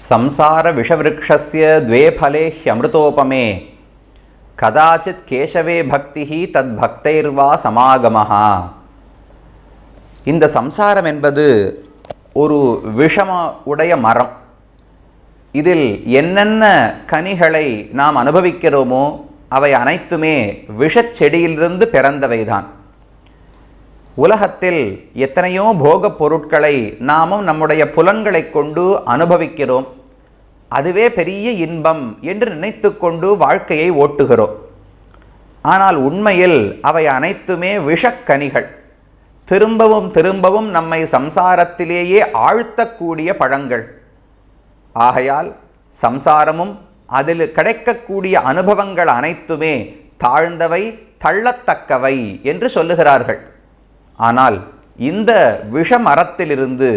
संसार विषवृक्षस्य द्वे फले ह्यमृतोपमे கதாச்சித் கேசவே பக்தி தத்பக்தைர்வா சமாகமஹ இந்த சம்சாரம் என்பது ஒரு விஷம உடைய மரம் இதில் என்னென்ன கனிகளை நாம் அனுபவிக்கிறோமோ அவை அனைத்துமே விஷச் செடியிலிருந்து பிறந்தவைதான் உலகத்தில் எத்தனையோ போகப் பொருட்களை நாமும் நம்முடைய புலன்களை கொண்டு அனுபவிக்கிறோம். அதுவே பெரிய இன்பம் என்று நினைத்து கொண்டு வாழ்க்கையை ஓட்டுகிறோம். ஆனால் உண்மையில் அவை அனைத்துமே விஷக்கனிகள். திரும்பவும் திரும்பவும் நம்மை சம்சாரத்திலேயே ஆழ்த்தக்கூடிய பழங்கள். ஆகையால் சம்சாரமும் அதில் கிடைக்கக்கூடிய அனுபவங்கள் அனைத்துமே தாழ்ந்தவை தள்ளத்தக்கவை என்று சொல்லுகிறார்கள். ஆனால் இந்த விஷமரத்திலிருந்து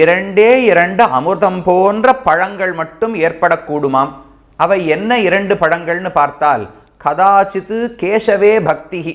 இரண்டே இரண்டு அமிர்தம் போன்ற பழங்கள் மட்டும் ஏற்படக்கூடுமாம். அவை என்ன இரண்டு பழங்கள்னு பார்த்தால் கதாச்சித்து கேசவே பக்திகி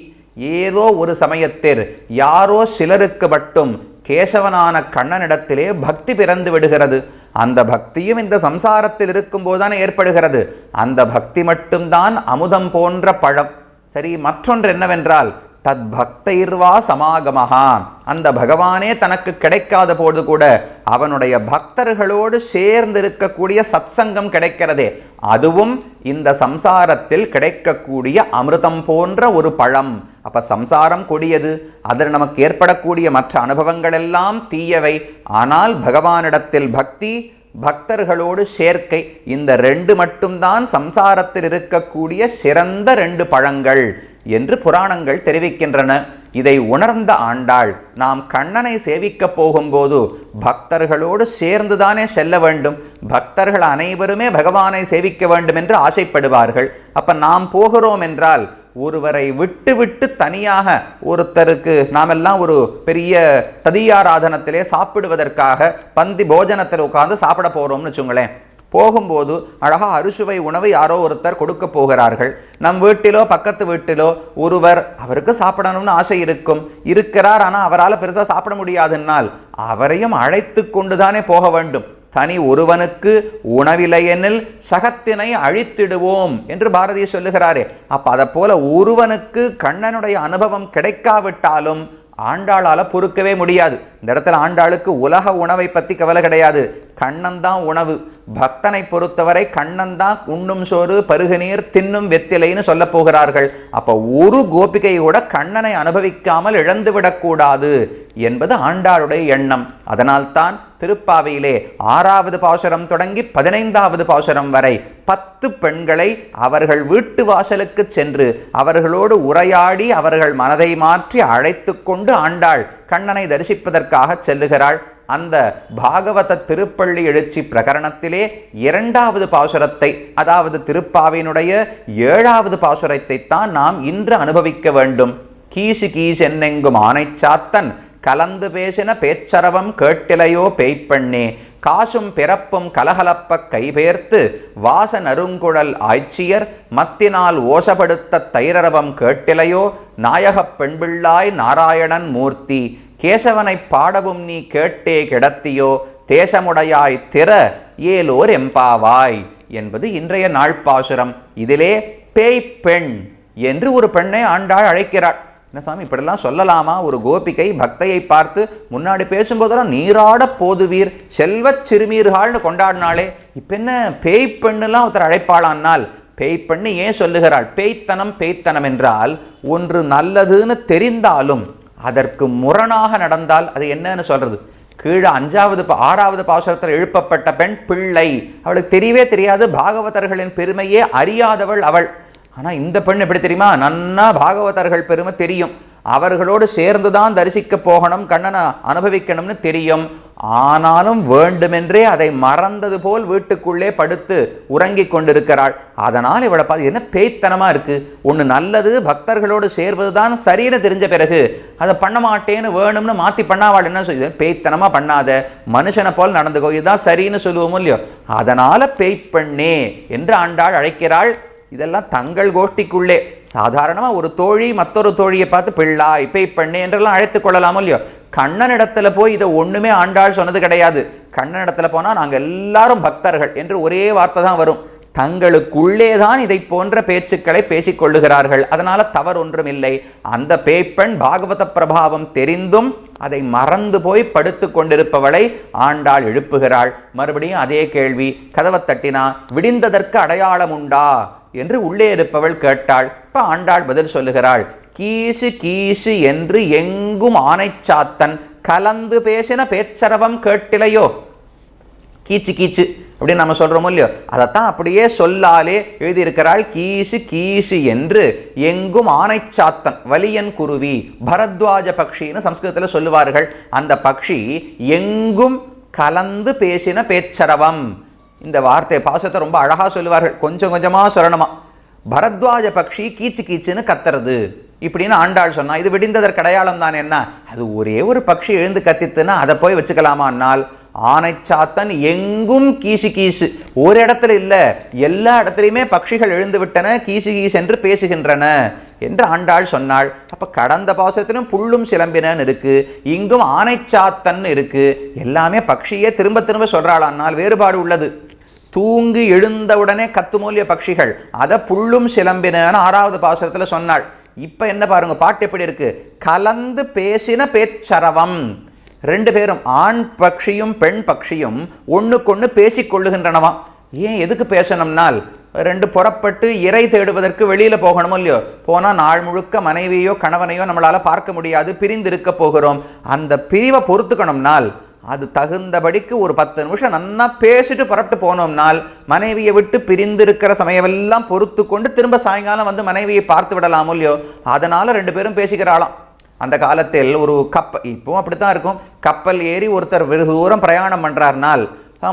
ஏதோ ஒரு சமயத்தில் யாரோ சிலருக்கு மட்டும் கேசவனான கண்ணனிடத்திலே பக்தி பிறந்து விடுகிறது. அந்த பக்தியும் இந்த சம்சாரத்தில் இருக்கும்போது தானே ஏற்படுகிறது. அந்த பக்தி மட்டும்தான் அமுதம் போன்ற பழம். சரி மற்றொன்று என்னவென்றால் தத் பக்தைர்வா சமாகமஹா. அந்த பகவானே தனக்கு கிடைக்காத போது கூட அவனுடைய பக்தர்களோடு சேர்ந்து இருக்கக்கூடிய சத்சங்கம் கிடைக்கிறதே. அதுவும் இந்த சம்சாரத்தில் கிடைக்கக்கூடிய அமிர்தம் போன்ற ஒரு பழம். அப்ப சம்சாரம் கொடியது. அதில் நமக்கு ஏற்படக்கூடிய மற்ற அனுபவங்கள் எல்லாம் தீயவை. ஆனால் பகவானிடத்தில் பக்தி பக்தர்களோடு சேர்க்கை இந்த ரெண்டு மட்டும்தான் சம்சாரத்தில் இருக்கக்கூடிய சிறந்த ரெண்டு பழங்கள். என்று புராணங்கள் தெரிவிக்கின்றன. இதை உணர்ந்த ஆண்டாள் நாம் கண்ணனை சேவிக்கப் போகும்போது பக்தர்களோடு சேர்ந்துதானே செல்ல வேண்டும். பக்தர்கள் அனைவருமே பகவானை சேவிக்க வேண்டும் என்று ஆசைப்படுவார்கள். அப்ப நாம் போகிறோம் என்றால் ஒருவரை விட்டு விட்டு தனியாக ஒருத்தருக்கு நாமெல்லாம் ஒரு பெரிய ததியாராதனத்திலே சாப்பிடுவதற்காக பந்தி போஜனத்தில் உட்கார்ந்து சாப்பிட போகிறோம்னு வச்சுங்களேன். போகும்போது அழகா அறுசுவை உணவு யாரோ ஒருத்தர் கொடுக்க போகிறார்கள். நம் வீட்டிலோ பக்கத்து வீட்டிலோ ஒருவர் அவருக்கு சாப்பிடணும்னு ஆசை இருக்கும். இருக்கிறார் ஆனால் அவரால் பெருசாக சாப்பிட முடியாதுன்னால் அவரையும் அழைத்து கொண்டுதானே போக வேண்டும். தனி ஒருவனுக்கு உணவிலையெனில் சகத்தினை அழித்திடுவோம் என்று பாரதி சொல்லுகிறாரே. அப்போ அதை போல ஒருவனுக்கு கண்ணனுடைய அனுபவம் கிடைக்காவிட்டாலும் ஆண்டாளால் பொறுக்கவே முடியாது. இந்த இடத்துல ஆண்டாளுக்கு உலக உணவை பற்றி கவலை கிடையாது. கண்ணன் தான் உணவு. பக்தனை பொறுத்தவரை கண்ணன் தான் உண்ணும் சோறு பருகுநீர் தின்னும் வெத்திலைன்னு சொல்ல போகிறார்கள். அப்போ ஒரு கோபிகை கூட கண்ணனை அனுபவிக்காமல் இழந்துவிடக்கூடாது என்பது ஆண்டாளுடைய எண்ணம். அதனால்தான் திருப்பாவையிலே ஆறாவது பாசுரம் தொடங்கி பதினைந்தாவது பாசுரம் வரை பத்து பெண்களை அவர்கள் வீட்டு வாசலுக்கு சென்று அவர்களோடு உரையாடி அவர்கள் மனதை மாற்றி அழைத்து கொண்டு ஆண்டாள் கண்ணனை தரிசிப்பதற்காக செல்லுகிறாள். அந்த பாகவத திருப்பள்ளி எழுச்சி பிரகரணத்திலே இரண்டாவது பாசுரத்தை அதாவது திருப்பாவினுடைய ஏழாவது பாசுரத்தை தான் நாம் இன்று அனுபவிக்க வேண்டும். கீசு கீஸ் என்னெங்கும் ஆனைச்சாத்தன் கலந்து பேசின பேச்சரவம் கேட்டிலையோ பேய்ப்பண்ணே. காசும் பிறப்பும் கலகலப்ப கைபேர்த்து வாச நறுங்குழல் ஆய்ச்சியர் மத்தினால் ஓசப்படுத்த தைரரவம் கேட்டிலையோ நாயகப் பெண்பிள்ளாய் நாராயணன் மூர்த்தி கேசவனைப் பாடவும் நீ கேட்டே கிடத்தியோ தேசமுடையாய் திற ஏலோர் எம்பாவாய் என்பது இன்றைய நாள்பாசுரம் இதிலே பேய் பெண் என்று ஒரு பெண்ணை ஆண்டாள் அழைக்கிறாள். என்ன சாமி இப்படிலாம் சொல்லலாமா? ஒரு கோபிகை பக்தையை பார்த்து முன்னாடி பேசும்போதெல்லாம் நீராட போதுவீர் செல்வச் சிறுமீர்கள்னு கொண்டாடினாலே இப்போ என்ன பேய் பெண்ணுலாம் ஒருத்தர் அழைப்பாளான்னால் பேய் பெண்ணு ஏன் சொல்லுகிறாள்? பேய்த்தனம் பேய்த்தனம் என்றால் ஒன்று நல்லதுன்னு தெரிந்தாலும் அதற்கு முரணாக நடந்தால் அது என்னன்னு சொல்கிறது கீழே அஞ்சாவது பா- ஆறாவது பாசுரத்தில் எழுப்பப்பட்ட பெண் பிள்ளை. அவளுக்கு தெரியவே தெரியாது. பாகவதர்களின் பெருமையே அறியாதவள் அவள். ஆனால் இந்த பெண் எப்படி தெரியுமா? நன்னா பாகவதர்கள் பெருமை தெரியும். அவர்களோடு சேர்ந்து தான் தரிசிக்க போகணும் கண்ணனை அனுபவிக்கணும்னு தெரியும். ஆனாலும் வேண்டுமென்றே அதை மறந்தது போல் வீட்டுக்குள்ளே படுத்து உறங்கிக் கொண்டிருக்கிறாள். அதனால் இவளை பார்த்து என்ன பேய்த்தனமாக இருக்குது ஒன்று நல்லது பக்தர்களோடு சேர்வது தான் சரின்னு தெரிஞ்ச பிறகு அதை பண்ண மாட்டேன்னு வேணும்னு மாற்றி பண்ணாவாள். என்ன சொல்லி பேய்த்தனமாக பண்ணாத மனுஷனை போல் நடந்துக்கோ இதுதான் சரின்னு சொல்லுவோமோ இல்லையோ? அதனால் பேய் பெண்ணே என்று ஆண்டாள் அழைக்கிறாள். இதெல்லாம் தங்கள் கோஷ்டிக்குள்ளே. சாதாரணமாக ஒரு தோழி மற்றொரு தோழியை பார்த்து பிள்ளா இப்போ இப்பண்ணு என்றெல்லாம் அழைத்து கொள்ளலாமோ இல்லையோ? கண்ணனிடத்தில் போய் இதை ஒன்றுமே ஆண்டாள் சொன்னது கிடையாது. கண்ணனிடத்தில் போனால் நாங்கள் எல்லாரும் பக்தர்கள் என்று ஒரே வார்த்தை தான் வரும். தங்களுக்குள்ளே தான் இதை போன்ற பேச்சுக்களை பேசிக் கொள்ளுகிறார்கள். தவறு ஒன்றும் இல்லை. அந்த பேய்ப்பெண் பாகவத பிரபாவம் தெரிந்தும் அதை மறந்து போய் படுத்து கொண்டிருப்பவளை ஆண்டாள் எழுப்புகிறாள். மறுபடியும் அதே கேள்வி கதவை தட்டினா விடிந்ததற்கு அடையாளம் உண்டா? என்று உள்ளே இருப்பவள் கேட்டாள். இப்ப ஆண்டாள் பதில் சொல்லுகிறாள். கீசு கீசு என்று எங்கும் ஆனைச்சாத்தன் கலந்து பேசின பேச்சரவம் கேட்டிலையோ? கீச்சு கீச்சு அப்படின்னு நம்ம சொல்கிறோமோ இல்லையோ? அதைத்தான் அப்படியே சொல்லாலே எழுதியிருக்கிறாள். கீசு கீசு என்று எங்கும் ஆனைச்சாத்தன் வலியன் குருவி பரத்வாஜ பக்ஷின்னு சம்ஸ்கிருதத்தில் சொல்லுவார்கள். அந்த பக்ஷி எங்கும் கலந்து பேசின பேச்சரவம். இந்த வார்த்தை பாசத்தை ரொம்ப அழகாக சொல்லுவார்கள். கொஞ்சம் கொஞ்சமாக சொல்லணுமா? பரத்வாஜ பக்ஷி கீச்சு கீச்சுன்னு கத்துறது. இப்படின்னு ஆண்டாள் சொன்னால் இது விடிந்ததற்கு அடையாளம் தான் என்ன? அது ஒரே ஒரு பக்ஷி எழுந்து கத்தித்துன்னா அதை போய் வச்சுக்கலாமான்னால் ஆனைச்சாத்தன் எங்கும் கீசு கீசு. ஒரு இடத்துல இல்லை எல்லா இடத்துலையுமே பட்சிகள் எழுந்து விட்டன கீசு கீசு என்று பேசுகின்றன. என்று ஆண்டாள் சொன்னாள். அப்போ கடந்த பாசத்திலும் புல்லும் சிலம்பினன்னு இருக்கு. இங்கும் ஆனைச்சாத்தன் இருக்கு. எல்லாமே பக்ஷியே திரும்ப திரும்ப சொல்றாளானால் வேறுபாடு உள்ளது. தூங்கி எழுந்தவுடனே கத்துமூலிய பட்சிகள் அதை புல்லும் சிலம்பினன்னு ஆறாவது பாசுரத்தில் சொன்னாள். இப்போ என்ன பாருங்க பாட்டு எப்படி இருக்கு? கலந்து பேசின பேச்சரவம். ரெண்டு பேரும் ஆண் பக்ஷியும் பெண் பக்ஷியும் ஒன்றுக்கொன்று பேசிக்கொள்ளுகின்றனவாம் ஏன் எதுக்கு பேசணும்னால் ரெண்டு புறப்பட்டு இறை தேடுவதற்கு வெளியில் போகணுமோ இல்லையோ? போனால் நாள் முழுக்க மனைவியோ கணவனையோ நம்மளால் பார்க்க முடியாது பிரிந்து இருக்க போகிறோம். அந்த பிரிவை பொறுத்துக்கணும்னால் அது தகுந்தபடிக்கு ஒரு பத்து நிமிஷம் நன்னா பேசிட்டு புறப்பட்டு போனோம்னால் மனைவியை விட்டு பிரிந்து இருக்கிற சமயமெல்லாம் பொறுத்து கொண்டு திரும்ப சாயங்காலம் வந்து மனைவியை பார்த்து விடலாமோ இல்லையோ? அதனால் ரெண்டு பேரும் பேசிக்கிறாளாம் அந்த காலத்தில் ஒரு கப்பல் இப்பவும் அப்படித்தான் இருக்கும். கப்பல் ஏறி ஒருத்தர் வெகு தூரம் பிரயாணம் பண்ணுறாருனால்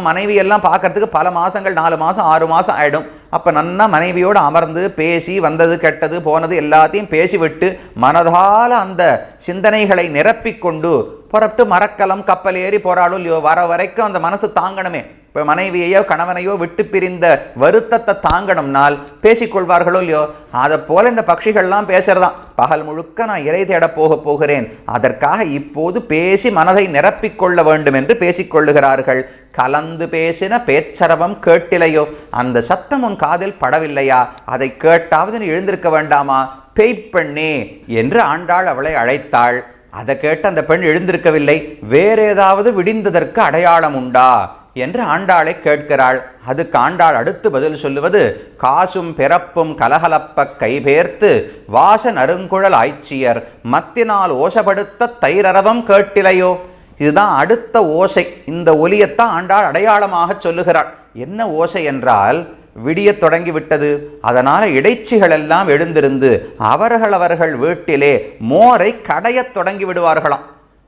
மனைவியெல்லாம் பார்க்கறதுக்கு பல மாதங்கள் நாலு மாதம் ஆறு மாதம் ஆகிடும் அப்போ நன்னா மனைவியோடு அமர்ந்து பேசி வந்தது கெட்டது போனது எல்லாத்தையும் பேசிவிட்டு மனதால அந்த சிந்தனைகளை நிரப்பிக்கொண்டு புறப்பட்டு மரக்கலம் கப்பல் ஏறி போறாளோ இல்லையோ வர வரைக்கும் அந்த மனசு தாங்கணுமே. இப்போ மனைவியையோ கணவனையோ விட்டு பிரிந்த வருத்தத்தை தாங்கணும்னால் பேசிக்கொள்வார்களோ இல்லையோ? அதை போல இந்த பட்சிகள்லாம் பேசுறதாம் பகல் முழுக்க நான் இறை தேட போக போகிறேன். அதற்காக இப்போது பேசி மனதை நிரப்பிக்கொள்ள வேண்டும் என்று பேசிக்கொள்ளுகிறார்கள். கலந்து பேசின பேச்சரவம் கேட்டிலையோ? அந்த சத்தம் உன் காதில் படவில்லையா? அதை கேட்டாவது நீ எழுந்திருக்க வேண்டாமா? பேய் பெண்ணே என்று ஆண்டாள் அவளை அழைத்தாள். அதை கேட்டு அந்த பெண் எழுந்திருக்கவில்லை. வேற ஏதாவது விடிந்ததற்கு அடையாளம் உண்டா? என்று ஆண்டாளை கேட்கிறாள். அதுக்கு ஆண்டாள் அடுத்து பதில் சொல்லுவது காசும் பிறப்பும் கலகலப்ப கைபேர்த்து வாச நறுங்குழல் ஆய்ச்சியர். மத்தினால் ஓசப்படுத்த தைரரவம் கேட்டிலையோ? இதுதான் அடுத்த ஓசை. இந்த ஒலியத்தான் ஆண்டாள் அடையாளமாக சொல்லுகிறாள். என்ன ஓசை என்றால் விடியத் தொடங்கிவிட்டது. அதனால் இடைச்சிகள் எல்லாம் எழுந்திருந்து அவர்கள் அவர்கள் வீட்டிலே மோரை கடையத் தொடங்கி விடுவார்களாம்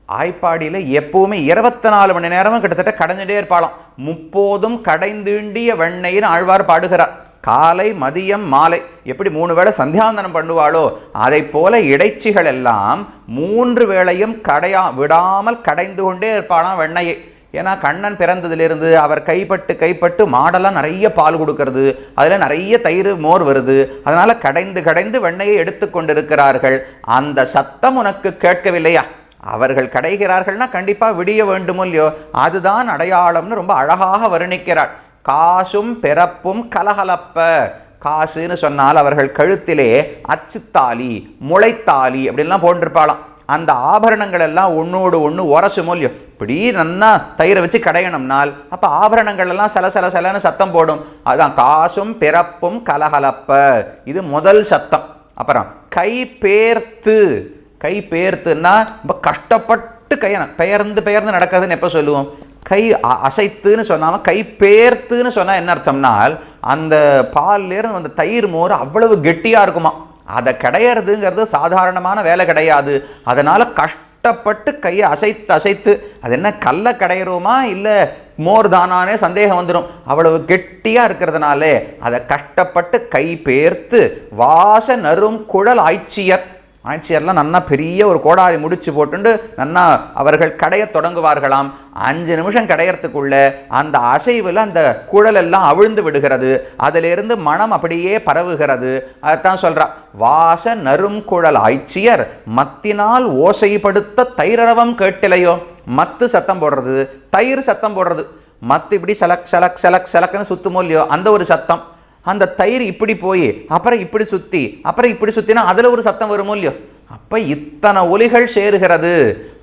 ஆய்ப்பாடியில் எப்போவுமே இருபத்தி நாலு மணி நேரமும் கிட்டத்தட்ட கடைஞ்சிட்டே இருப்பாளாம். முப்போதும் கடைந்தீண்டிய வெண்ணையின் ஆழ்வார் பாடுகிறார். காலை மதியம் மாலை எப்படி மூணு வேளை சந்தியாந்தனம் பண்ணுவாளோ அதை போல இடைச்சிகள் எல்லாம் மூன்று வேளையும் கடையா விடாமல் கடைந்து கொண்டே இருப்பாளாம் வெண்ணையை. ஏன்னா கண்ணன் பிறந்ததுலேருந்து அவர் கைப்பட்டு கைப்பட்டு மாடெல்லாம் நிறைய பால் கொடுக்கறது. அதில் நிறைய தயிர் மோர் வருது. அதனால் கடைந்து கடைந்து வெண்ணையை எடுத்து கொண்டிருக்கிறார்கள். அந்த சத்தம் உனக்கு கேட்கவில்லையா? அவர்கள் கடைகிறார்கள்னா கண்டிப்பாக விடிய வேண்டுமோ இல்லையோ? அதுதான் அடையாளம்னு ரொம்ப அழகாக வர்ணிக்கிறாள். காசும் பிறப்பும் கலகலப்ப. காசுன்னு சொன்னால் அவர்கள் கழுத்திலே அச்சுத்தாலி முளைத்தாலி அப்படின்லாம் போட்டிருப்பாளாம். அந்த ஆபரணங்கள் எல்லாம் ஒன்றோடு ஒன்று உரசுமோ இல்லையோ இப்படி நன்னா தயிரை வச்சு கடையணும்னால் அப்போ ஆபரணங்கள் எல்லாம் சல சல சலன்னு சத்தம் போடும். அதுதான் காசும் பிறப்பும் கலகலப்ப. இது முதல் சத்தம். அப்புறம் கை பேர்த்து. கை பேர்த்துன்னா ரொம்ப கஷ்டப்பட்டு கையணும் பெயர்ந்து பெயர்ந்து நடக்கிறதுன்னு எப்போ சொல்லுவோம்? கை அ- அசைத்துன்னு சொன்னாமல் கை பேர்த்துன்னு சொன்னால் என்ன அர்த்தம்னால் அந்த பால்லேருந்து அந்த தயிர் மோர் அவ்வளவு கெட்டியாக இருக்குமா? அதை கிடையிறதுங்கிறது சாதாரணமான வேலை கிடையாது. அதனால் கஷ்டப்பட்டு கையை அசைத்து அசைத்து அது என்ன கல்லை கிடையிறோமா? இல்லை மோர் தானானே சந்தேகம் வந்துடும் அவ்வளவு கெட்டியாக இருக்கிறதுனாலே அதை கஷ்டப்பட்டு கை பேர்த்து வாச நறும் குழல் ஆய்ச்சியர் ஆட்சியர்லாம் நன்னா பெரிய ஒரு கோடாரி முடிச்சு போட்டுண்டு நன்னா அவர்கள் கடையத் தொடங்குவார்களாம். அஞ்சு நிமிஷம் கடையறதுக்குள்ள அந்த அசைவில் அந்த குழல் எல்லாம் அவிழ்ந்து விடுகிறது. அதிலிருந்து மனம் அப்படியே பரவுகிறது. அதைத்தான் சொல்கிறா வாச நரும் குழல் ஆய்ச்சியர் மத்தினால் ஓசைப்படுத்த தைரவம் கேட்டிலையோ? மத்து சத்தம் போடுறது தயிர் சத்தம் போடுறது. மத்து இப்படி சலக் சலக் சலக் சலக்குன்னு சுத்துமோ இல்லையோ? அந்த ஒரு சத்தம். அந்த தயிர் இப்படி போய் அப்புறம் இப்படி சுற்றி அப்புறம் இப்படி சுற்றினா அதில் ஒரு சத்தம் வருமோ இல்லையோ? அப்போ இத்தனை ஒலிகள் சேருகிறது.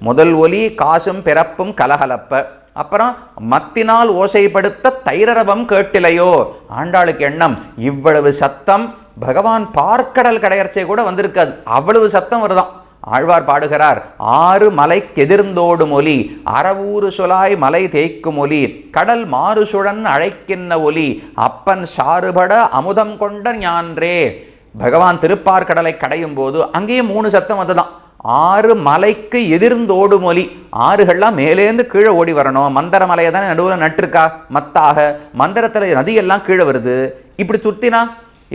முதல் ஒலி காசும் பிறப்பும் கலகலப்ப. அப்புறம் மத்தினால் ஓசைப்படுத்த தைரரவம் கேட்டிலையோ? ஆண்டாளுக்கு எண்ணம் இவ்வளவு சத்தம் பகவான் பார்க்கடல் கடையர்ச்சை கூட வந்திருக்காது. அவ்வளவு சத்தம் வருதான். ஆழ்வார் பாடுகிறார் ஆறு மலைக்கெதிர்ந்தோடும் ஒலி அறவூறு சொலாய் மலை தேய்க்கும் ஒலி கடல் மாறுசுழன் அழைக்கின்ற ஒலி அப்பன் சாறுபட அமுதம் கொண்ட ஞான்றே. பகவான் திருப்பார்கடலை கடையும் போது அங்கேயும் மூணு சத்தம் வந்துதான் ஆறு மலைக்கு எதிர்ந்தோடும் ஒலி ஆறுகள்லாம் மேலேந்து கீழே ஓடி வரணும் மந்திர மலையை தானே நடுவில் நட்டுருக்கா மத்தாக மந்திரத்தில் நதியெல்லாம் கீழே வருது இப்படி சுத்தினா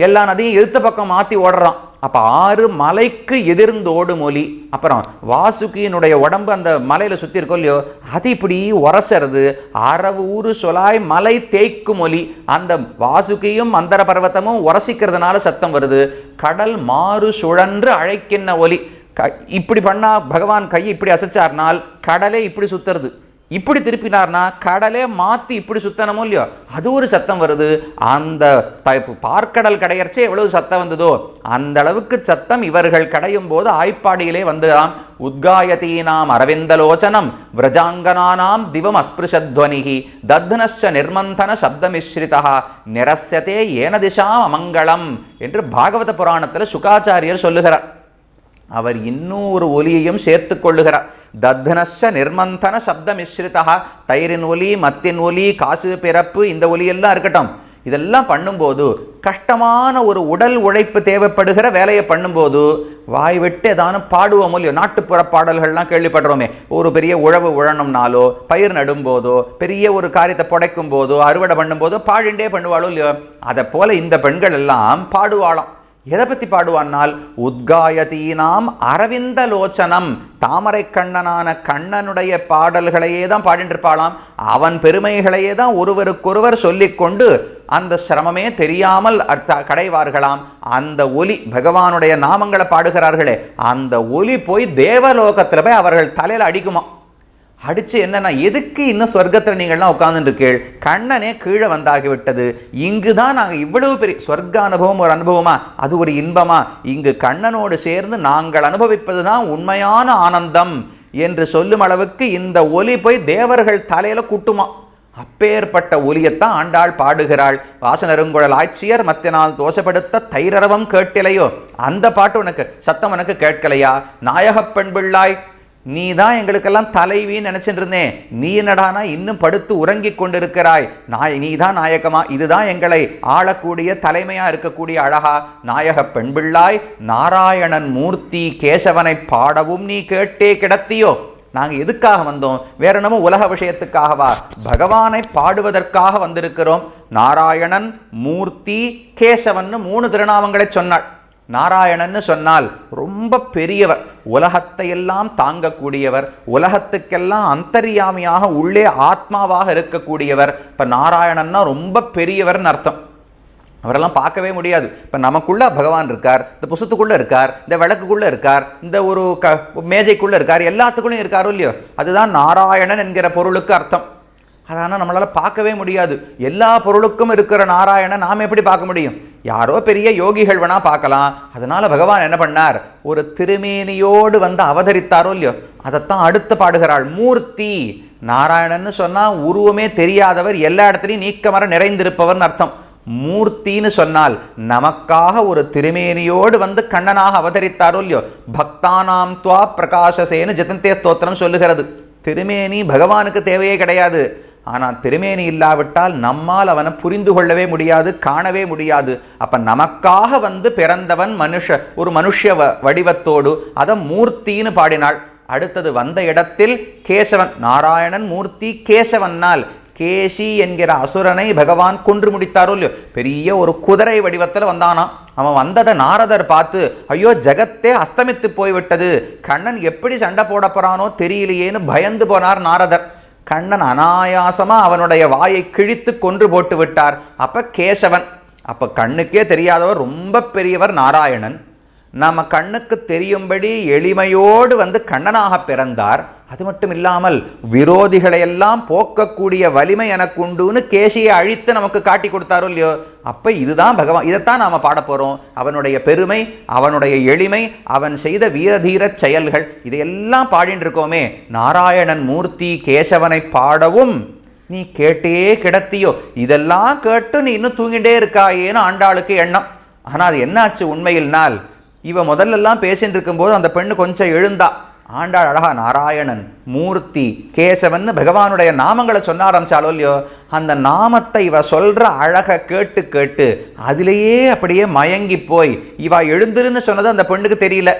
எல்லா நதியும் எழுத்த பக்கம் மாற்றி ஓடுறான். அப்போ ஆறு மலைக்கு எதிர்ந்து ஓடும் ஒலி அப்புறம் வாசுகியினுடைய உடம்பு அந்த மலையில் சுற்றி இருக்கோ இல்லையோ அது இப்படி உரசறது அரவு ஊறு சொலாய் மலை தேய்க்கும் ஒலி அந்த வாசுகியும் மந்தர பர்வத்தமும் உரசிக்கிறதுனால சத்தம் வருது. கடல் மாறு சுழன்று அழைக்கின்ற ஒலி. க இப்படி பண்ணால் பகவான் கையை இப்படி அசைச்சார்னால் கடலே இப்படி சுத்துறது. இப்படி திருப்பினார்னா கடலே மாற்றி இப்படி சுத்தனமோ இல்லையோ? அது ஒரு சத்தம் வருது. அந்த த- பார்க்கடல் கடையர்ச்சே எவ்வளவு சத்தம் வந்ததோ அந்த அளவுக்கு சத்தம் இவர்கள் கடையும் போது ஆய்ப்பாடியிலே வந்துதான் உத்காயதீனாம் அரவிந்தலோச்சனம் விரஜாங்கனானாம் திவம் அஸ்பிருஷத்வனிகி தத்னశ్చ நிர்மந்தன சப்தமிஸ்ரிதா நிரஸ்யதே ஏன திசாம் அமங்கலம் என்று பாகவத புராணத்தில் சுகாச்சாரியர் சொல்லுகிறார். அவர் இன்னொரு ஒலியையும் சேர்த்து கொள்ளுகிறார். தத்னஸ்ச நிர்மந்தன சப்த மிஸ்ரிதா தயிரின் ஒலி மத்தின் ஒலி காசு பிறப்பு இந்த ஒலியெல்லாம் இருக்கட்டும். இதெல்லாம் பண்ணும்போது கஷ்டமான ஒரு உடல் உழைப்பு தேவைப்படுகிற வேலையை பண்ணும்போது வாய் விட்டு ஏதானும் பாடுவோம் இல்லையோ நாட்டுப்புற பாடல்கள்லாம் கேள்விப்படுறோமே. ஒரு பெரிய உழவு உழணும்னாலோ பயிர் நடும்போதோ பெரிய ஒரு காரியத்தை புடைக்கும் போதோ அறுவடை பண்ணும்போதோ பாடிண்டே பண்ணுவாளோ இல்லையோ அதை போல இந்த பெண்கள் எல்லாம் பாடுவாளாம். எதை பற்றி பாடுவான்னால் உத்காயதீனாம் அரவிந்த லோச்சனம் தாமரை கண்ணனான கண்ணனுடைய பாடல்களையே தான் பாடிட்டு அவன் பெருமைகளையே தான் ஒருவருக்கொருவர் சொல்லிக்கொண்டு அந்த சிரமமே தெரியாமல் அர்த்த கடைவார்களாம். அந்த ஒலி பகவானுடைய நாமங்களை பாடுகிறார்களே அந்த ஒலி போய் தேவலோகத்தில் போய் அவர்கள் தலையில் அடிக்குமா அடிச்சு என்னன்னா எதுக்கு இன்னும் சொர்க்கத்தில் நீங்கள்லாம் உட்காந்துருக்கீள் கண்ணனே கீழே வந்தாகிவிட்டது. இங்கு தான் நாங்கள் இவ்வளவு பெரிய சொர்க்க அனுபவம் ஒரு அனுபவமா? அது ஒரு இன்பமா? இங்கு கண்ணனோடு சேர்ந்து நாங்கள் அனுபவிப்பது தான் உண்மையான ஆனந்தம் என்று சொல்லும் அளவுக்கு இந்த ஒலி போய் தேவர்கள் தலையில் குட்டுமா? அப்பேற்பட்ட ஒலியத்தான் ஆண்டாள் பாடுகிறாள். வாசனருங்குழல் ஆட்சியர் நாள் தோஷப்படுத்த தைரவம் கேட்டிலையோ? அந்த பாட்டு உனக்கு சத்தம் உனக்கு கேட்கலையா? நாயகப் பெண் பிள்ளாய் நீ தான் எங்களுக்கெல்லாம் தலைவின்னு நினைச்சிட்டு இருந்தேன் நீ என்னடானா இன்னும் படுத்து உறங்கி கொண்டிருக்கிறாய். நாய் நீ தான் நாயகமா? இதுதான் எங்களை ஆளக்கூடிய தலைமையாக இருக்கக்கூடிய அழகா? நாயக பெண்பிள்ளாய் நாராயணன் மூர்த்தி கேசவனை பாடவும் நீ கேட்டே கிடத்தியோ? நாங்கள் எதுக்காக வந்தோம்? வேற என்னமோ உலக விஷயத்துக்காகவா பகவானை பாடுவதற்காக வந்திருக்கிறோம். நாராயணன் மூர்த்தி கேசவன்னு மூணு திருநாமங்களை சொன்னாள். நாராயணன்னு சொன்னால் ரொம்ப பெரியவர். உலகத்தையெல்லாம் தாங்கக்கூடியவர். உலகத்துக்கெல்லாம் அந்தரியாமியாக உள்ளே ஆத்மாவாக இருக்கக்கூடியவர். இப்போ நாராயணன்னா ரொம்ப பெரியவர்னு அர்த்தம். அவரெல்லாம் பார்க்கவே முடியாது. இப்போ நமக்குள்ளே பகவான் இருக்கார் இந்த புசத்துக்குள்ளே இருக்கார் இந்த விளக்குக்குள்ளே இருக்கார் இந்த ஒரு க மேஜைக்குள்ளே இருக்கார் எல்லாத்துக்குள்ளேயும் இருக்காரோ இல்லையோ? அதுதான் நாராயணன் என்கிற பொருளுக்கு அர்த்தம். ஆனால் நம்மளால் பார்க்கவே முடியாது. எல்லா பொருளுக்கும் இருக்கிற நாராயணை நாம் எப்படி பார்க்க முடியும்? யாரோ பெரிய யோகிகள் வேணால் பார்க்கலாம். அதனால் பகவான் என்ன பண்ணார்? ஒரு திருமேனியோடு வந்து அவதரித்தாரோ இல்லையோ அதைத்தான் அடுத்து பாடுகிறாள். மூர்த்தி நாராயணன்னு சொன்னால் உருவமே தெரியாதவர் எல்லா இடத்துலையும் நீக்கமர நிறைந்திருப்பவர்னு அர்த்தம். மூர்த்தின்னு சொன்னால் நமக்காக ஒரு திருமேனியோடு வந்து கண்ணனாக அவதரித்தாரோ இல்லையோ பக்தானாம் துவா பிரகாசசேன்னு ஜெதந்தே ஸ்தோத்திரம் சொல்லுகிறது. திருமேனி பகவானுக்கு தேவையே கிடையாது. ஆனால் திருமேனி இல்லாவிட்டால் நம்மால் அவனை புரிந்து கொள்ளவே முடியாது காணவே முடியாது. அப்போ நமக்காக வந்து பிறந்தவன் மனுஷ ஒரு மனுஷ வ- வடிவத்தோடு அதை மூர்த்தின்னு பாடினாள். அடுத்தது வந்த இடத்தில் கேசவன் நாராயணன் மூர்த்தி கேசவன்னால் கேசி என்கிற அசுரனை பகவான் கொன்று முடித்தாரோ இல்லையோ? பெரிய ஒரு குதிரை வடிவத்தில் வந்தானாம் அவன் வந்ததை நாரதர் பார்த்து ஐயோ ஜெகத்தே அஸ்தமித்து போய்விட்டது. கண்ணன் எப்படி சண்டை போட போறானோ தெரியலையேன்னு பயந்து போனார் நாரதர். கண்ணன் அனாயாசமாக அவனுடைய வாயை கிழித்து கொன்று போட்டு விட்டார். அப்போ கேசவன் அப்போ கண்ணுக்கே தெரியாதவர் ரொம்ப பெரியவர் நாராயணன். நம்ம கண்ணுக்கு தெரியும்படி எளிமையோடு வந்து கண்ணனாக பிறந்தார். அது மட்டும் இல்லாமல் விரோதிகளை எல்லாம் போக்கக்கூடிய வலிமை எனக்கு உண்டுன்னு கேசியை அழித்து நமக்கு காட்டி கொடுத்தாரோ இல்லையோ? அப்போ இதுதான் பகவான். இதைத்தான் நாம் பாடப்போகிறோம் அவனுடைய பெருமை அவனுடைய எளிமை அவன் செய்த வீரதீர செயல்கள் இதையெல்லாம் பாடிட்டு இருக்கோமே. நாராயணன் மூர்த்தி கேசவனை பாடவும் நீ கேட்டே கிடத்தியோ? இதெல்லாம் கேட்டு நீ இன்னும் தூங்கிட்டே இருக்காயேன்னு ஆண்டாளுக்கு எண்ணம். ஆனால் அது என்னாச்சு உண்மையில்னால் இவ முதல்லலாம் பேசிட்டு இருக்கும்போது அந்த பெண்ணு கொஞ்சம் எழுந்தா. ஆண்டாள் அழகா நாராயணன் மூர்த்தி கேசவன் பகவானுடைய நாமங்களை சொன்ன ஆரம்பிச்சாலோ இல்லையோ அந்த நாமத்தை இவ சொல்கிற அழகை கேட்டு கேட்டு அதிலேயே அப்படியே மயங்கி போய் இவா எழுந்துருன்னு சொன்னது அந்த பெண்ணுக்கு தெரியல.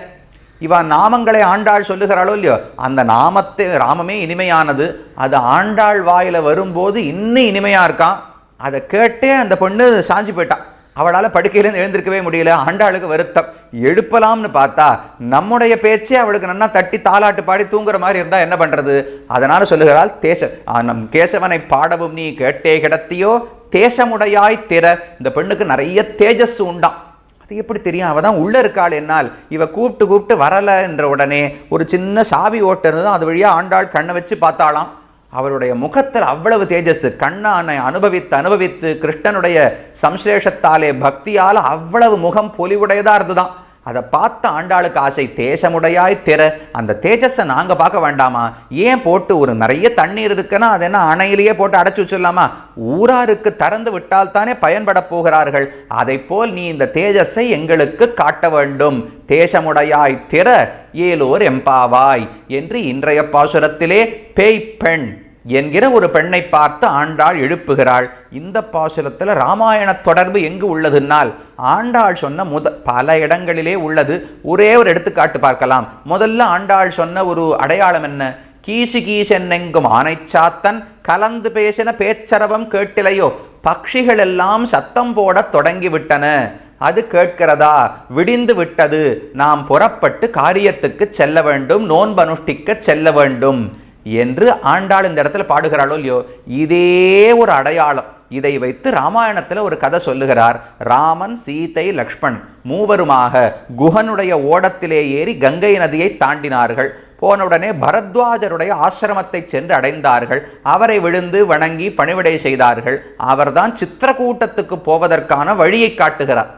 இவா நாமங்களை ஆண்டாள் சொல்லுகிறாளோ இல்லையோ அந்த நாமத்தை ராமமே இனிமையானது. அது ஆண்டாள் வாயில் வரும்போது இன்னும் இனிமையாக இருக்கான் அதை கேட்டே அந்த பொண்ணு சாஞ்சி போயிட்டான் அவளால் படுக்கையிலேருந்து எழுந்திருக்கவே முடியல. ஆண்டாளுக்கு வருத்தம். எழுப்பலாம்னு பார்த்தா நம்முடைய பேச்சே அவளுக்கு நன்னா தட்டி தாலாட்டு பாடி தூங்குற மாதிரி இருந்தால் என்ன பண்ணுறது அதனால் சொல்லுகிறாள் தேச நம் கேசவனை பாடவும் நீ கேட்டே கிடத்தியோ? தேசமுடையாய் திற. இந்த பெண்ணுக்கு நிறைய தேஜஸ் உண்டாம். அது எப்படி தெரியும்? அவள் தான் உள்ளே இருக்காள் என்னால். இவ கூப்பிட்டு கூப்பிட்டு வரலைன்ற உடனே ஒரு சின்ன சாவி ஓட்டு இருந்ததும் அது வழியாக ஆண்டாள் கண்ணை வச்சு பார்த்தாளாம். அவருடைய முகத்தில் அவ்வளவு தேஜஸ். கண்ணானை அனுபவித்து அனுபவித்து கிருஷ்ணனுடைய சம்சேஷத்தாலே பக்தியால் அவ்வளவு முகம் பொலிவுடையதா இருந்துதான். அதை பார்த்த ஆண்டாளுக்கு ஆசை தேசமுடையாய் திற. அந்த தேஜஸை நாங்கள் பார்க்க வேண்டாமா? ஏன் போட்டு ஒரு நிறைய தண்ணீர் இருக்குன்னா அது என்ன அணையிலேயே போட்டு அடைச்சி வச்சிடலாமா? ஊராருக்கு திறந்து விட்டால் தானே பயன்பட போகிறார்கள். அதை போல் நீ இந்த தேஜஸை எங்களுக்கு காட்ட வேண்டும். தேசமுடையாய் திற ஏலோர் எம்பாவாய் என்று இன்றைய பாசுரத்திலே பேய் பெண் என்கிற ஒரு பெண்ணை பார்த்து ஆண்டாள் எழுப்புகிறாள். இந்த பாசுரத்தில் ராமாயண தொடர்பு எங்கு உள்ளதுன்னால் ஆண்டாள் சொன்ன முத பல இடங்களிலே உள்ளது. ஒரே ஒரு எடுத்துக்காட்டு பார்க்கலாம். முதல்ல ஆண்டாள் சொன்ன ஒரு அடையாளம் என்ன? கீசு கீசென்னெங்கும் ஆனைச்சாத்தன் கலந்து பேசின பேச்சரவம் கேட்டிலையோ? பக்ஷிகள் எல்லாம் சத்தம் போடத் தொடங்கிவிட்டன. அது கேட்கிறதா? விடிந்து விட்டது. நாம் புறப்பட்டு காரியத்துக்கு செல்ல வேண்டும் நோன்பனுஷ்டிக்க செல்ல வேண்டும். என்று ஆண்டாள் இந்த இடத்துல பாடுகிறாளோ இல்லையோ இதே ஒரு அடையாளம். இதை வைத்து ராமாயணத்தில் ஒரு கதை சொல்லுகிறார். ராமன் சீதை லக்ஷ்மண் மூவருமாக குஹனுடைய ஓடத்திலே ஏறி கங்கை நதியை தாண்டினார்கள். போனவுடனே பரத்வாஜருடைய ஆசிரமத்தை சென்று அடைந்தார்கள். அவரை விழுந்து வணங்கி பணிவிடை செய்தார்கள். அவர்தான் சித்திரக்கூட்டத்துக்கு போவதற்கான வழியை காட்டுகிறார்.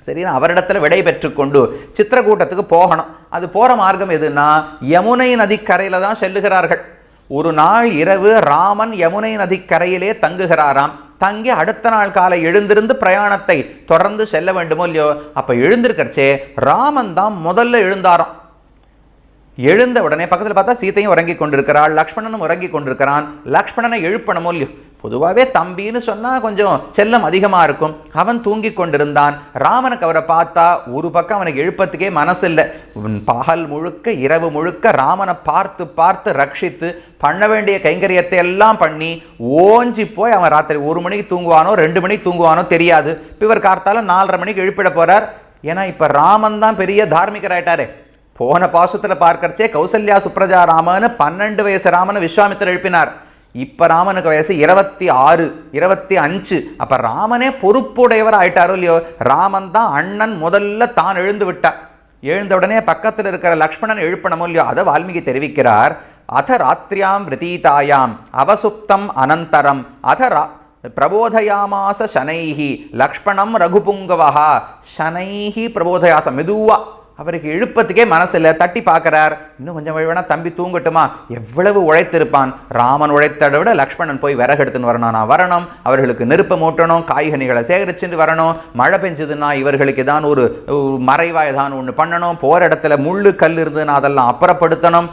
சரி அவரிடத்தில் விடை பெற்றுக்கொண்டு சித்திரக்கூட்டத்துக்கு போகணும். அது போகிற மார்க்கம் எதுன்னா யமுனை நதிக்கரையில் தான் செல்லுகிறார்கள். ஒரு நாள் இரவு ராமன் யமுனை நதிக்கரையிலே தங்குகிறாராம். தங்கி அடுத்த நாள் காலை எழுந்திருந்து பிரயாணத்தை தொடர்ந்து செல்ல வேண்டுமோ இல்லையோ? அப்போ எழுந்திருக்கிறச்சே ராமன் தான் முதல்ல எழுந்தாராம். எழுந்த உடனே பக்கத்தில் பார்த்தா சீதையும் உறங்கி கொண்டிருக்கிறாள் லக்ஷ்மணனும் உறங்கி கொண்டிருக்கிறான். லக்ஷ்மணனை எழுப்பணுமோ இல்லையோ? பொதுவாகவே தம்பின்னு சொன்னால் கொஞ்சம் செல்லம் அதிகமாக இருக்கும். அவன் தூங்கி கொண்டிருந்தான். ராமனுக்கு அவரை பார்த்தா ஒரு பக்கம் அவனுக்கு எழுப்பத்துக்கே மனசு இல்லை உன் பகல் முழுக்க இரவு முழுக்க ராமனை பார்த்து பார்த்து ரட்சித்து பண்ண வேண்டிய கைங்கரியத்தை எல்லாம் பண்ணி ஓஞ்சி போய் அவன் ராத்திரி ஒரு மணிக்கு தூங்குவானோ ரெண்டு மணிக்கு தூங்குவானோ தெரியாது. இவர் கார்த்தால நாலரை மணிக்கு எழுப்பிட போகிறார் ஏன்னா இப்போ ராமன் தான் பெரிய தார்மிகராயிட்டாரே போன பாசத்தில் பார்க்கறச்சே கௌசல்யா சுப்ரஜா ராமன்னு பன்னெண்டு வயசு ராமனை விஸ்வாமித்தர் எழுப்பினார். இப்போ ராமனுக்கு வயசு இருபத்தி ஆறு இருபத்தி அஞ்சு. அப்போ ராமனே பொறுப்புடையவர் ஆயிட்டாரோ இல்லையோ? ராமன் தான் அண்ணன் முதல்ல தான் எழுந்து விட்டார். எழுந்த உடனே பக்கத்தில் இருக்கிற லக்ஷ்மணன் எழுப்பணமோ இல்லையோ? அதை வால்மீகி தெரிவிக்கிறார். அத ராத்திரியாம் விரதீதாயாம் அவசுப்தம் அனந்தரம் அத ரா பிரபோதயாமாச சனைஹி லக்ஷ்மணம் ரகுபுங்கவஹா சனைஹி பிரபோதயாச மெதுவா அவருக்கு எழுப்பத்துக்கே மனசில்ல தட்டி பார்க்குறார். இன்னும் கொஞ்சம் வழி வேணா தம்பி தூங்கட்டுமா? எவ்வளவு உழைத்திருப்பான். ராமன் உழைத்ததை விட லக்ஷ்மணன் போய் விறகு எடுத்துன்னு வரணும் நான் வரணும். அவர்களுக்கு நெருப்பை மூட்டணும் காய்கனிகளை சேகரிச்சுட்டு வரணும். மழை பெஞ்சதுன்னா இவர்களுக்கு தான் ஒரு ஒரு மறைவா ஒன்று பண்ணணும். போகிற இடத்துல முள்ளு கல் இருந்ததுன்னா அதெல்லாம் அப்புறப்படுத்தணும்.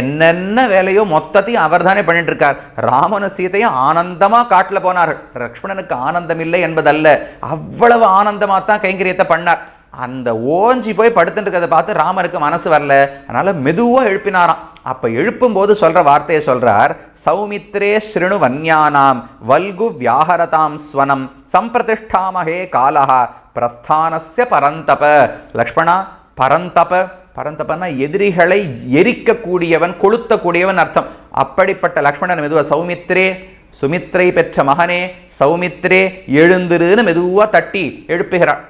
என்னென்ன வேலையோ மொத்தத்தையும் அவர் தானே பண்ணிட்டு இருக்கார். ராமன சீதையும் ஆனந்தமாக காட்டில் போனார் லக்ஷ்மணனுக்கு ஆனந்தம் இல்லை என்பதல்ல. அவ்வளவு ஆனந்தமாக தான் கைங்கரியத்தை பண்ணார். அந்த ஓஞ்சி போய் படுத்துட்டு பார்த்து ராமருக்கு மனசு வரல. அதனால் மெதுவாக எழுப்பினாராம். அப்போ எழுப்பும்போது சொல்கிற வார்த்தையை சொல்கிறார் சௌமித்ரே ஸ்ருணு வன்யானாம் வல்கு வியாஹரதாம் ஸ்வனம் சம்பிரதிஷ்டாமகே காலஹா பிரஸ்தானஸ்ய பரந்தப. லக்ஷ்மணா பரந்தப. பரந்தபன்னா எதிரிகளை எரிக்கக்கூடியவன் கொளுத்தக்கூடியவன் அர்த்தம். அப்படிப்பட்ட லக்ஷ்மணன் மெதுவா சௌமித்ரே சுமித்ரை பெற்ற மகனே சௌமித்ரே எழுந்திருன்னு மெதுவாக தட்டி எழுப்புகிறான்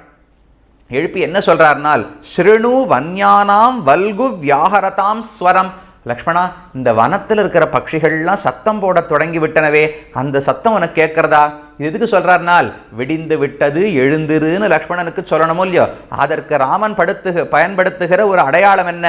எழுப்பி என்ன சொல்கிறாருனால் ஸ்ருணு வன்யானாம் வல்கு வியாஹரதாம் ஸ்வரம். லக்ஷ்மணா இந்த வனத்தில் இருக்கிற பட்சிகள்லாம் சத்தம் போட தொடங்கி விட்டனவே அந்த சத்தம் உனக்கு கேட்கறதா? இது எதுக்கு சொல்கிறாருனால் விடிந்து விட்டது எழுந்துருன்னு லக்ஷ்மணனுக்கு சொல்லணுமோ இல்லையோ? அதற்கு ராமன் படுத்துக பயன்படுத்துகிற ஒரு அடையாளம் என்ன?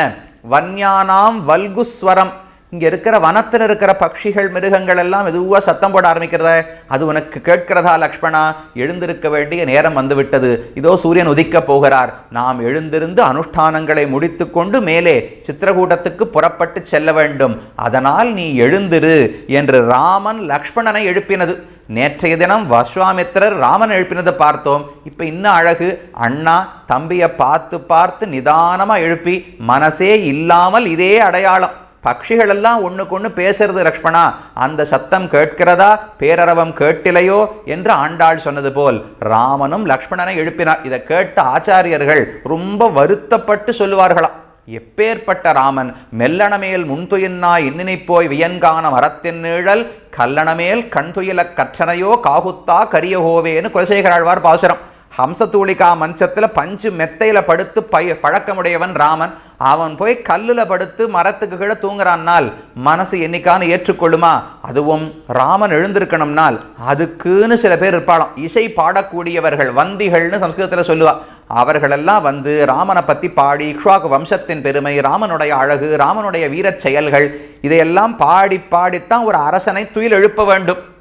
வன்யானாம் வல்குஸ்வரம் இங்கே இருக்கிற வனத்தில் இருக்கிற பட்சிகள் மிருகங்கள் எல்லாம் மெதுவா சத்தம் போட ஆரம்பிக்கிறத? அது உனக்கு கேட்கிறதா லக்ஷ்மணா? எழுந்திருக்க வேண்டிய நேரம் வந்துவிட்டது. இதோ சூரியன் உதிக்கப் போகிறார். நாம் எழுந்திருந்து அனுஷ்டானங்களை முடித்துக்கொண்டு மேலே சித்திரகூட்டத்துக்கு புறப்பட்டு செல்ல வேண்டும். அதனால் நீ எழுந்திரு என்று ராமன் லக்ஷ்மணனை எழுப்பினது. நேற்றைய தினம் வஸ்வாமித்திரர் ராமன் எழுப்பினதை பார்த்தோம். இப்போ இன்னும் அழகு. அண்ணா தம்பியை பார்த்து பார்த்து நிதானமாக எழுப்பி மனசே இல்லாமல் இதே அடையாளம். பக்ஷிகளெல்லாம் ஒன்றுக்கு ஒன்று பேசுறது லக்ஷ்மணா? அந்த சத்தம் கேட்கிறதா? பேரரவம் கேட்டிலையோ? என்று ஆண்டாள் சொன்னது போல் ராமனும் லக்ஷ்மணனை எழுப்பினார். இதை கேட்ட ஆச்சாரியர்கள் ரொம்ப வருத்தப்பட்டு சொல்லுவார்களாம். எப்பேற்பட்ட ராமன்? மெல்லணமேல் முன்துயின்னா இன்னினைப் போய் வியன்கான மரத்தின் நிழல் கல்லணமேல் கண்துயில கற்றனையோ காகுத்தா கரியஹோவேன்னு குலசேகராழ்வார் பாசுரம். ஹம்சத்தூளிகா மஞ்சத்தில் பஞ்சு மெத்தையில் படுத்து பய பழக்கமுடையவன் ராமன். அவன் போய் கல்லில் படுத்து மரத்துக்கு கீழே தூங்குறான்னால் மனசு என்னைக்கான ஏற்றுக்கொள்ளுமா? அதுவும் ராமன் எழுந்திருக்கணும்னால் அதுக்குன்னு சில பேர் இருப்பாளாம். இசை பாடக்கூடியவர்கள் வந்திகள்னு சம்ஸ்கிருதத்தில் சொல்லுவா. அவர்களெல்லாம் வந்து ராமனை பற்றி பாடி இக்ஷாக்கு வம்சத்தின் பெருமை ராமனுடைய அழகு ராமனுடைய வீரச் செயல்கள் இதையெல்லாம் பாடி பாடித்தான் ஒரு அரசனை துயில் எழுப்ப வேண்டும்.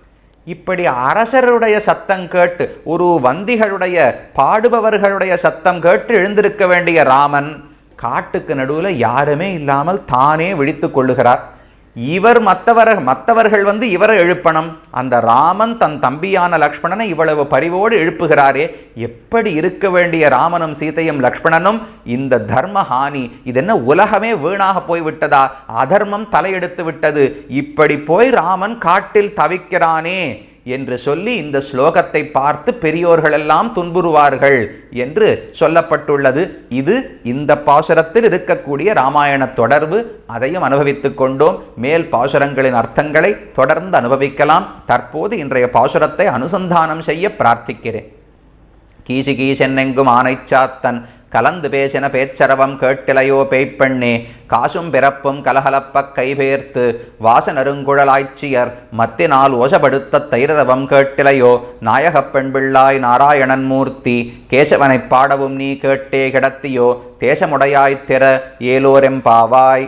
இப்படி அரசருடைய சத்தம் கேட்டு ஒரு வந்திகளுடைய பாடுபவர்களுடைய சத்தம் கேட்டு எழுந்திருக்க வேண்டிய ராமன் காட்டுக்கு நடுவில் யாருமே இல்லாமல் தானே விழித்து கொள்ளுகிறார். இவர் மற்றவர் மற்றவர்கள் வந்து இவரை எழுப்பணும். அந்த ராமன் தன் தம்பியான லக்ஷ்மணனை இவ்வளவு பரிவோடு எழுப்புகிறாரே. எப்படி இருக்க வேண்டிய ராமனும் சீதையும் லக்ஷ்மணனும்? இந்த தர்ம ஹானி இது என்ன உலகமே வீணாக போய்விட்டதா? அதர்மம் தலையெடுத்து விட்டது. இப்படி போய் ராமன் காட்டில் தவிக்கிறானே. என்று சொல்லி இந்த ஸ்லோகத்தை பார்த்து பெரியோர்கள் எல்லாம் துன்புறுவார்கள் என்று சொல்லப்பட்டுள்ளது. இது இந்த பாசுரத்தில் இருக்கக்கூடிய ராமாயண தொடர்பு. அதையும் அனுபவித்துக் கொண்டோம். மேல் பாசுரங்களின் அர்த்தங்களை தொடர்ந்து அனுபவிக்கலாம். தற்போது இன்றைய பாசுரத்தை அனுசந்தானம் செய்ய பிரார்த்திக்கிறேன். கீசி கீசென்னெங்கும் ஆனைச்சாத்தன் கலந்து பேசின பேச்சரவம் கேட்டிலையோ பேய்ப்பெண்ணே காசும் பிறப்பும் கலகலப்பக் கைபேர்த்து வாசனருங்குழலாய்ச்சியர் மத்தினால் ஓசப்படுத்த தைரரவம் கேட்டிலையோ நாயகப் பெண் பிள்ளாய் நாராயணன் மூர்த்தி கேசவனைப் பாடவும் நீ கேட்டே கிடத்தியோ தேசமுடையாய்த் திற ஏலோரெம்பாவாய்